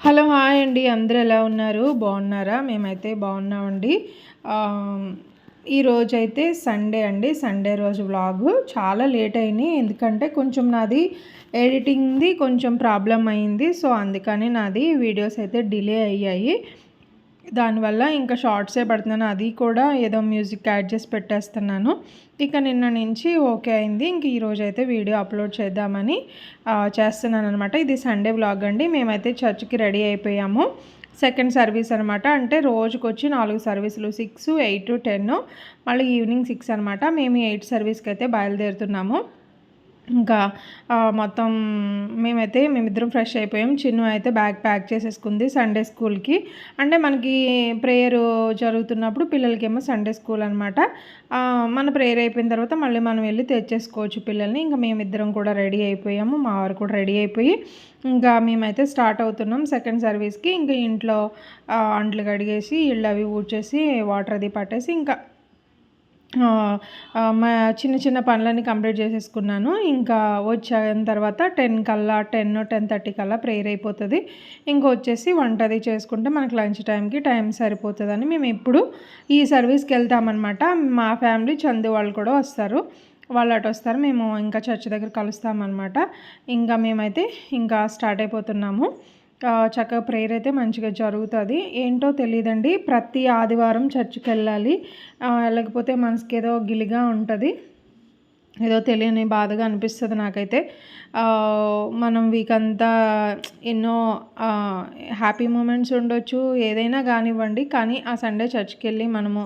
Hello hi అండి. అందరూ ఎలా ఉన్నారు? బాగున్నారా? మేమైతే బాగున్నామండి. ఈరోజు అయితే సండే అండి. సండే రోజు వ్లాగ్. చాలా లేట్ అయినాయి ఎందుకంటే కొంచెం నాది ఎడిటింగ్ది కొంచెం ప్రాబ్లం అయింది. సో అందుకని నాది వీడియోస్ అయితే డిలే అయ్యాయి. దానివల్ల ఇంకా షార్ట్సే పడుతున్నాను. అది కూడా ఏదో మ్యూజిక్ యాడ్ చేసి పెట్టేస్తున్నాను. ఇక నిన్న నుంచి ఓకే అయింది. ఇంక ఈరోజు అయితే వీడియో అప్లోడ్ చేద్దామని చేస్తున్నాను అనమాట ఇది సండే వ్లాగ్ అండి. మేమైతే చర్చ్కి రెడీ అయిపోయాము. సెకండ్ సర్వీస్ అనమాట అంటే రోజుకొచ్చి నాలుగు సర్వీసులు సిక్స్ ఎయిట్ టెన్ మళ్ళీ ఈవినింగ్ సిక్స్ అనమాట మేము ఎయిట్ సర్వీస్కి అయితే బయలుదేరుతున్నాము. ఇంకా మొత్తం మేమైతే మేమిద్దరం ఫ్రెష్ అయిపోయాం. చిన్ను అయితే బ్యాగ్ ప్యాక్ చేసేసుకుంది సండే స్కూల్కి. అంటే మనకి ప్రేయర్ జరుగుతున్నప్పుడు పిల్లలకేమో సండే స్కూల్ అనమాట మన ప్రేయర్ అయిపోయిన తర్వాత మళ్ళీ మనం వెళ్ళి తెచ్చేసుకోవచ్చు పిల్లల్ని. ఇంకా మేమిద్దరం కూడా రెడీ అయిపోయాము. మా వారు కూడా రెడీ అయిపోయి ఇంకా మేమైతే స్టార్ట్ అవుతున్నాం సెకండ్ సర్వీస్కి. ఇంకా ఇంట్లో అంట్లు కడిగేసి ఇళ్ళు అవి ఊడ్చేసి వాటర్ అది పట్టేసి ఇంకా మా చిన్న చిన్న పనులన్నీ కంప్లీట్ చేసేసుకున్నాను. ఇంకా వచ్చిన తర్వాత టెన్ కల్లా టెన్ టెన్ థర్టీ కల్లా ప్రేయర్ అయిపోతుంది. ఇంకా వచ్చేసి వంట అది చేసుకుంటే మనకు లంచ్ టైంకి టైం సరిపోతుందని మేము ఎప్పుడు ఈ సర్వీస్కి వెళ్తామన్నమాట. మా ఫ్యామిలీ చందు వాళ్ళు కూడా వస్తారు. వాళ్ళు అటు వస్తారు మేము ఇంకా చర్చ్ దగ్గర కలుస్తామన్నమాట. ఇంకా మేమైతే ఇంకా స్టార్ట్ అయిపోతున్నాము. చక్కగా ప్రేయర్ అయితే మంచిగా జరుగుతుంది. ఏంటో తెలియదండి ప్రతి ఆదివారం చర్చికి వెళ్ళాలి. లేకపోతే మనసుకి ఏదో గిలిగా ఉంటుంది. ఏదో తెలియని బాధగా అనిపిస్తుంది నాకైతే. మనం వీక్ అంతా ఎన్నో హ్యాపీ మూమెంట్స్ ఉండొచ్చు ఏదైనా కానివ్వండి. కానీ ఆ సండే చర్చ్కి వెళ్ళి మనము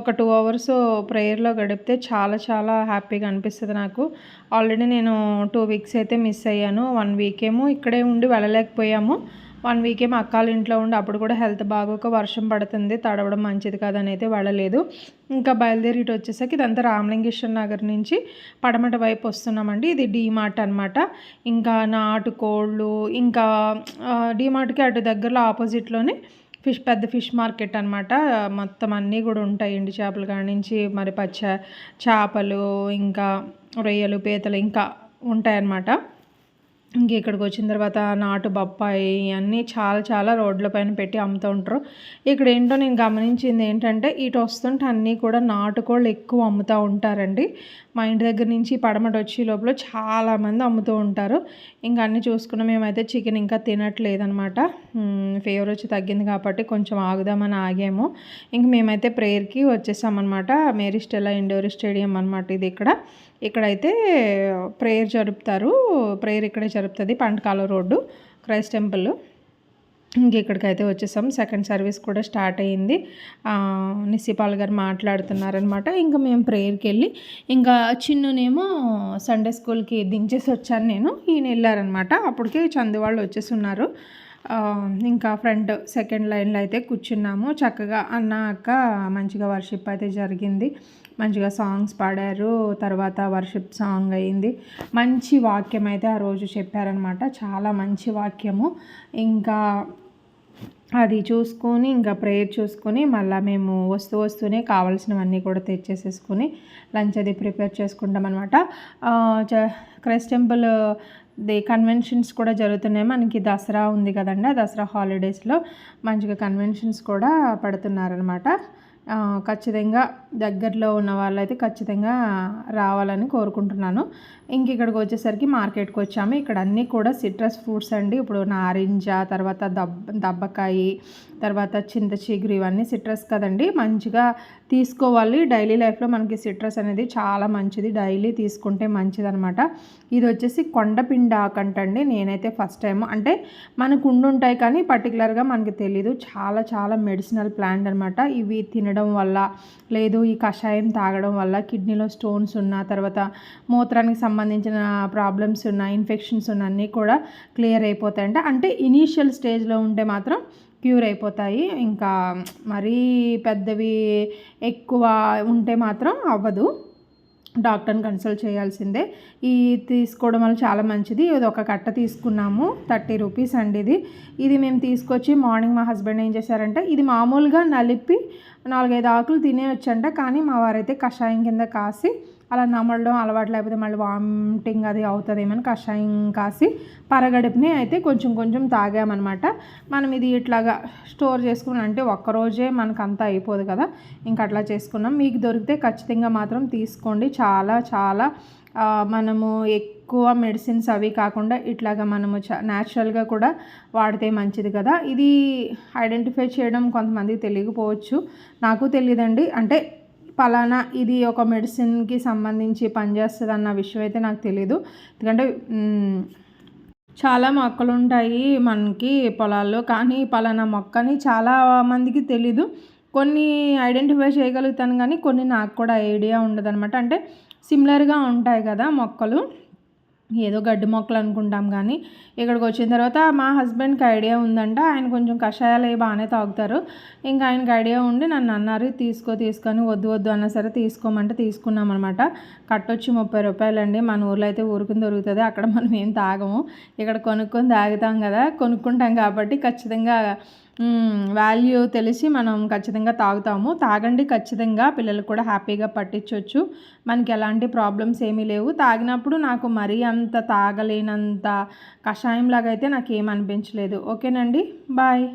ఒక టూ అవర్స్ ప్రేయర్లో గడిపితే చాలా చాలా హ్యాపీగా అనిపిస్తుంది నాకు. ఆల్రెడీ నేను టూ వీక్స్ అయితే మిస్ అయ్యాను. వన్ వీక్ ఏమో ఇక్కడే ఉండి వెళ్ళలేకపోయాము. వన్ వీక్ ఏమో అక్కాల ఇంట్లో ఉండి అప్పుడు కూడా హెల్త్ బాగోక వర్షం పడుతుంది తడవడం మంచిది కాదని అయితే వెళ్ళలేదు. ఇంకా బయలుదేరి ఇటు వచ్చేసరికి ఇదంతా రామలింగేశ్వర నగర్ నుంచి పడమట వైపు వస్తున్నామండి. ఇది డీమార్ట్ అనమాట ఇంకా నాటుకోళ్ళు ఇంకా డీమార్ట్కి అటు దగ్గరలో ఆపోజిట్లోనే ఫిష్ పెద్ద ఫిష్ మార్కెట్ అనమాట మొత్తం అన్నీ కూడా ఉంటాయి ఎండి చేపలు కానించి మరి పచ్చ చేపలు ఇంకా రొయ్యలు పీతలు ఇంకా ఉంటాయన్నమాట. ఇంక ఇక్కడికి వచ్చిన తర్వాత నాటు బొప్పాయి అన్నీ చాలా చాలా రోడ్ల పైన పెట్టి అమ్ముతూ ఉంటారు. ఇక్కడ ఏంటో నేను గమనించింది ఏంటంటే ఇటు వస్తుంటే అన్నీ కూడా నాటుకోళ్ళు ఎక్కువ అమ్ముతూ ఉంటారండి. మా ఇంటి దగ్గర నుంచి పడమట వచ్చే లోపల చాలామంది అమ్ముతూ ఉంటారు. ఇంకా అన్నీ చూసుకున్న మేమైతే చికెన్ ఇంకా తినట్లేదనమాట ఫీవర్ వచ్చి తగ్గింది కాబట్టి కొంచెం ఆగుదామని ఆగాము. ఇంక మేమైతే ప్రేయర్కి వచ్చేసామన్నమాట. మేరిస్టెల్లా ఇండోర్ స్టేడియం అనమాట ఇది ఇక్కడ. ఇక్కడైతే ప్రేయర్ జరుపుతారు. ప్రేయర్ ఇక్కడే జరుపుతుంది పంటకాల రోడ్డు క్రైస్ట్ టెంపుల్. ఇంక ఇక్కడికైతే వచ్చేసాం. సెకండ్ సర్వీస్ కూడా స్టార్ట్ అయ్యింది నిసిపాల్ గారు మాట్లాడుతున్నారనమాట ఇంకా మేము ప్రేయర్కి వెళ్ళి ఇంకా చిన్నునేమో సండే స్కూల్కి దించేసి వచ్చాను నేను. ఈయన వెళ్ళారనమాట అప్పటికే చందు వాళ్ళు వచ్చేసి ఉన్నారు ఇంకా ఫ్రంట్ సెకండ్ లైన్లో అయితే కూర్చున్నాము. చక్కగా అన్న అక్క మంచిగా వర్షిప్ అయితే జరిగింది. మంచిగా సాంగ్స్ పాడారు. తర్వాత వర్షిప్ సాంగ్ అయింది. మంచి వాక్యం అయితే ఆ రోజు చెప్పారనమాట. చాలా మంచి వాక్యము. ఇంకా అది చూసుకొని ఇంకా ప్రేయర్ చూసుకొని మళ్ళీ మేము వస్తూ వస్తూనే కావాల్సినవన్నీ కూడా తెచ్చేసేసుకొని లంచ్ అది ప్రిపేర్ చేసుకుంటాం అనమాట క్రైస్ట్ టెంపుల్ ది కన్వెన్షన్స్ కూడా జరుగుతున్నాయి. మనకి దసరా ఉంది కదండి ఆ దసరా హాలిడేస్లో మంచిగా కన్వెన్షన్స్ కూడా పడుతున్నారనమాట. ఖచ్చితంగా దగ్గరలో ఉన్న వాళ్ళైతే ఖచ్చితంగా రావాలని కోరుకుంటున్నాను. ఇంక ఇక్కడికి వచ్చేసరికి మార్కెట్కి వచ్చాము. ఇక్కడ అన్నీ కూడా సిట్రస్ ఫ్రూట్స్ అండి. ఇప్పుడు నారింజ తర్వాత దబ్బ దబ్బకాయి తర్వాత చింత చిగురు ఇవన్నీ సిట్రస్ కదండి. మంచిగా తీసుకోవాలి. డైలీ లైఫ్లో మనకి సిట్రస్ అనేది చాలా మంచిది. డైలీ తీసుకుంటే మంచిది అనమాట ఇది వచ్చేసి కొండపిండి ఆకంటండి నేనైతే ఫస్ట్ టైం అంటే మనకు ఉండుంటాయి కానీ పర్టికులర్గా మనకి తెలీదు. చాలా చాలా మెడిసినల్ ప్లాంట్ అనమాట ఇవి తినడం వల్ల లేదు ఈ కషాయం తాగడం వల్ల కిడ్నీలో స్టోన్స్ ఉన్న తర్వాత మూత్రానికి సంబంధించిన ప్రాబ్లమ్స్ ఉన్న ఇన్ఫెక్షన్స్ ఉన్న అన్నీ కూడా క్లియర్ అయిపోతాయంట. అంటే ఇనీషియల్ స్టేజ్లో ఉంటే మాత్రం క్యూర్ అయిపోతాయి. ఇంకా మరీ పెద్దవి ఎక్కువ ఉంటే మాత్రం అవ్వదు. డాక్టర్ని కన్సల్ట్ చేయాల్సిందే. ఈ తీసుకోవడం వల్ల చాలా మంచిది. ఇది ఒక కట్ట తీసుకున్నాము. థర్టీ రూపీస్ అండి ఇది. ఇది మేము తీసుకొచ్చి మార్నింగ్ మా హస్బెండ్ ఏం చేశారంటే ఇది మామూలుగా నలిపి నాలుగైదు ఆకులు తినేయొచ్చంట. కానీ మా వారైతే కషాయం కింద కాసి అలా నమలడం అలవాటు లేకపోతే మళ్ళీ వామిటింగ్ అది అవుతుందేమని కషాయం కాసి పరగడుపుని అయితే కొంచెం కొంచెం తాగామన్నమాట. మనం ఇది ఇట్లాగా స్టోర్ చేసుకుని అంటే ఒక్కరోజే మనకు అయిపోదు కదా. ఇంక అట్లా చేసుకున్నాం. మీకు దొరికితే ఖచ్చితంగా మాత్రం తీసుకోండి. చాలా చాలా మనము ఎక్కువ మెడిసిన్స్ అవి కాకుండా ఇట్లాగా మనము చ న్యాచురల్గా కూడా వాడితే మంచిది కదా. ఇది ఐడెంటిఫై చేయడం కొంతమందికి తెలియకపోవచ్చు. నాకు తెలియదండి. అంటే పలానా ఇది ఒక మెడిసిన్కి సంబంధించి పనిచేస్తుంది అన్న విషయం అయితే నాకు తెలియదు ఎందుకంటే చాలా మొక్కలు ఉంటాయి మనకి పొలాల్లో కానీ పలానా మొక్కని చాలా మందికి తెలీదు. కొన్ని ఐడెంటిఫై చేయగలుగుతాను కానీ కొన్ని నాకు కూడా ఐడియా ఉండదు అనమాట అంటే సిమిలర్గా ఉంటాయి కదా మొక్కలు. ఏదో గడ్డి మొక్కలు అనుకుంటాం కానీ ఇక్కడికి వచ్చిన తర్వాత మా హస్బెండ్కి ఐడియా ఉందంట. ఆయన కొంచెం కషాయాలు అవి బాగానే తాగుతారు. ఇంకా ఆయనకి ఐడియా ఉండి నన్ను అన్నారు తీసుకో తీసుకొని వద్దు వద్దు అన్నా సరే తీసుకోమంటే తీసుకున్నాం అనమాట కట్టొచ్చి ముప్పై రూపాయలండి. మన ఊర్లో అయితే ఊరుకుని దొరుకుతుంది. అక్కడ మనం ఏం తాగము. ఇక్కడ కొనుక్కొని తాగుతాం కదా. కొనుక్కుంటాం కాబట్టి ఖచ్చితంగా వాల్యూ తెలిసి మనం ఖచ్చితంగా తాగుతాము. తాగండి ఖచ్చితంగా. పిల్లలు కూడా హ్యాపీగా పట్టించవచ్చు మనకి ఎలాంటి ప్రాబ్లమ్స్ ఏమీ లేవు. తాగినప్పుడు నాకు మరీ అంత తాగలేనంత కషాయం లాగా అయితే నాకు ఏం అనిపించలేదు. ఓకేనండి? బాయ్.